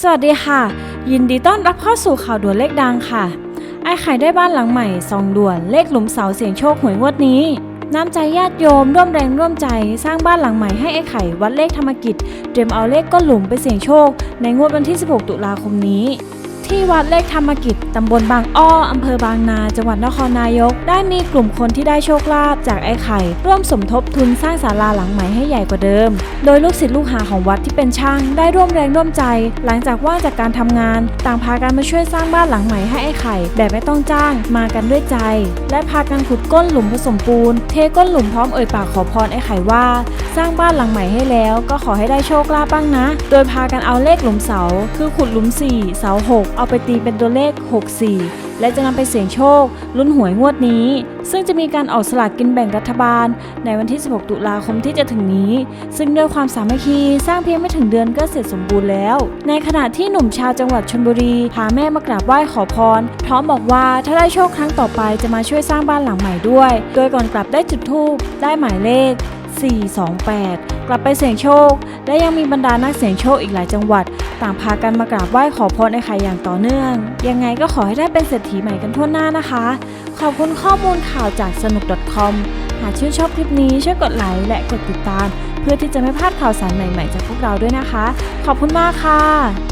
สวัสดีค่ะ ยินดีต้อนรับเข้าสู่ข่าวด่วนเลขดังค่ะ ไอ้ไข่ได้บ้านหลังใหม่ซองด่วนเลขหลุมเสาเสียงโชคหวยงวดนี้ น้ำใจญาติโยมร่วมแรงร่วมใจ สร้างบ้านหลังใหม่ให้ไอ้ไข่วัดเลขธรรมกิจ เตรียมเอาเลขก้นหลุมไปเสี่ยงโชค ในงวดวันที่ 16 ตุลาคมนี้ ที่วัดเลขธรรมกิจ ตำบลบางอ้อ อำเภอบางนา จังหวัดนครนายก ได้มีกลุ่มคนที่ได้โชคลาภจากไอ้ไข่ ร่วมสมทบทุนสร้างศาลาหลังใหม่ให้ใหญ่กว่าเดิม โดยลูกศิษย์ลูกหาของวัดที่เป็นช่าง ได้ร่วมแรงร่วมใจ หลังจากว่างจากการทำงาน ต่างพากันมาช่วยสร้างบ้านหลังใหม่ให้ไอ้ไข่ แบบไม่ต้องจ้าง มากันด้วยใจ และพากันขุดก้นหลุมผสมปูน เทก้นหลุมพร้อมเอ่ยปากขอพรไอ้ไข่ว่า สร้างบ้านหลังใหม่ให้แล้ว ก็ขอให้ได้โชคลาภบ้างนะ โดยพากันเอาเลขหลุมเสา คือขุดหลุม 4 เสา 6เอาไปตีเป็นตัวเลข 64 และจะนำไปเสี่ยงโชคลุ้นหวยงวดนี้ ซึ่งจะมีการออกสลากกินแบ่งรัฐบาล ในวันที่ 16 ตุลาคมที่จะถึงนี้ ซึ่งด้วยความสามัคคีสร้างเพียงไม่ถึงเดือนก็เสร็จสมบูรณ์แล้ว ในขณะที่หนุ่มชาวจังหวัดชลบุรีพาแม่มากราบไหว้ขอพรพร้อมบอกว่าถ้าได้โชคครั้งต่อไปจะมาช่วยสร้างบ้านหลังใหม่ด้วย โดยก่อนกลับได้จุดธูปได้หมายเลข 428 กลับไปเสี่ยงโชค และยังมีบรรดานักเสี่ยงโชคอีกหลายจังหวัด ต่างพากันมากราบไหว้ขอพรไอ้ไข่อย่างต่อเนื่อง ยังไงก็ขอให้ได้เป็นเศรษฐีใหม่กันทั่วหน้านะคะ ขอบคุณข้อมูลข่าวจากสนุก .com หากชื่นชอบคลิปนี้ช่วยกดไลค์และกดติดตาม เพื่อที่จะไม่พลาดข่าวสารใหม่ๆจากพวกเราด้วยนะคะ ขอบคุณมากค่ะ